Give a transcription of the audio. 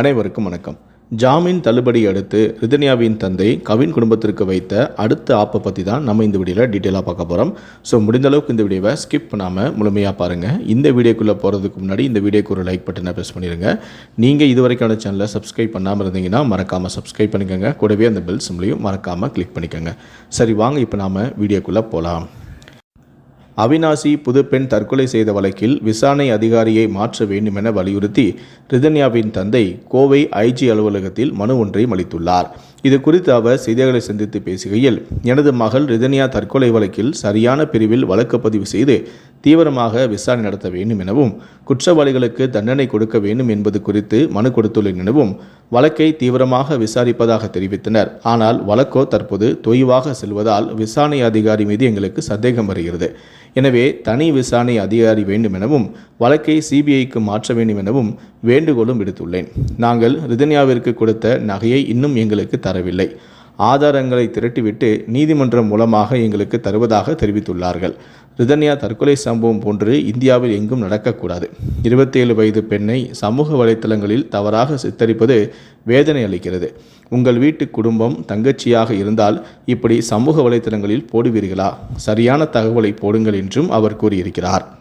அனைவருக்கும் வணக்கம். ஜாமீன் தள்ளுபடி அடுத்து ரிதன்யாவின் தந்தை கவின் குடும்பத்திற்கு வைத்த அடுத்த ஆப்பை பற்றி தான் நம்ம இந்த வீடியோவில் டீட்டெயிலாக பார்க்க போகிறோம் ஸோ முடிந்தளவுக்கு இந்த வீடியோவை ஸ்கிப் பண்ணாமல் முழுமையாக பாருங்கள் இந்த வீடியோக்குள்ளே போகிறதுக்கு முன்னாடி இந்த வீடியோக்கு ஒரு லைக் பட்டனை ப்ரெஸ் பண்ணிடுங்க நீங்கள் இது வரைக்கான சேனலை சப்ஸ்கிரைப் பண்ணாமல் இருந்தீங்கன்னா மறக்காமல் சப்ஸ்கிரைப் பண்ணிக்கோங்க. கூடவே அந்த பெல் சிம்லையும் மறக்காமல் கிளிக் பண்ணிக்கோங்க. சரி வாங்க இப்போ நாம் வீடியோக்குள்ளே போகலாம் அவினாசி புதுப்பெண் தற்கொலை செய்த வழக்கில் விசாரணை அதிகாரியை மாற்ற வேண்டும் என வலியுறுத்தி ரிதன்யாவின் தந்தை கோவை ஐஜி அலுவலகத்தில் மனு ஒன்றை அளித்துள்ளார். இது குறித்து அவர் செய்தியாளர்களை சந்தித்து பேசுகையில் எனது மகள் ரிதன்யா தற்கொலை வழக்கில் சரியான பிரிவில் வழக்கு பதிவு செய்து தீவிரமாக விசாரணை நடத்த வேண்டும் எனவும் குற்றவாளிகளுக்கு தண்டனை கொடுக்க வேண்டும் என்பது குறித்து மனு கொடுத்துள்ளேன் எனவும் வழக்கை தீவிரமாக விசாரிப்பதாக தெரிவித்தனர். ஆனால் வழக்கோ தற்போது தொய்வாக செல்வதால் விசாரணை அதிகாரி மீது எங்களுக்கு சந்தேகம் வருகிறது. எனவே தனி விசாரணை அதிகாரி வேண்டும் எனவும் வழக்கை சிபிஐக்கு மாற்ற வேண்டும் எனவும் வேண்டுகோளும் விடுத்துள்ளேன். நாங்கள் ரிதன்யாவிற்கு கொடுத்த நகையை இன்னும் எங்களுக்கு தரவில்லை. ஆதாரங்களை திரட்டிவிட்டு நீதிமன்றம் மூலமாக எங்களுக்கு தருவதாக தெரிவித்துள்ளார்கள். ரிதன்யா தற்கொலை சம்பவம் போன்று இந்தியாவில் எங்கும் நடக்கக்கூடாது. இருபத்தேழு வயது பெண்ணை சமூக வலைத்தளங்களில் தவறாக சித்தரிப்பது வேதனை அளிக்கிறது. உங்கள் வீட்டு குடும்பம் தங்கச்சியாக இருந்தால் இப்படி சமூக வலைத்தளங்களில் போடுவீர்களா? சரியான தகவலை போடுங்கள் என்றும் அவர் கூறியிருக்கிறார்.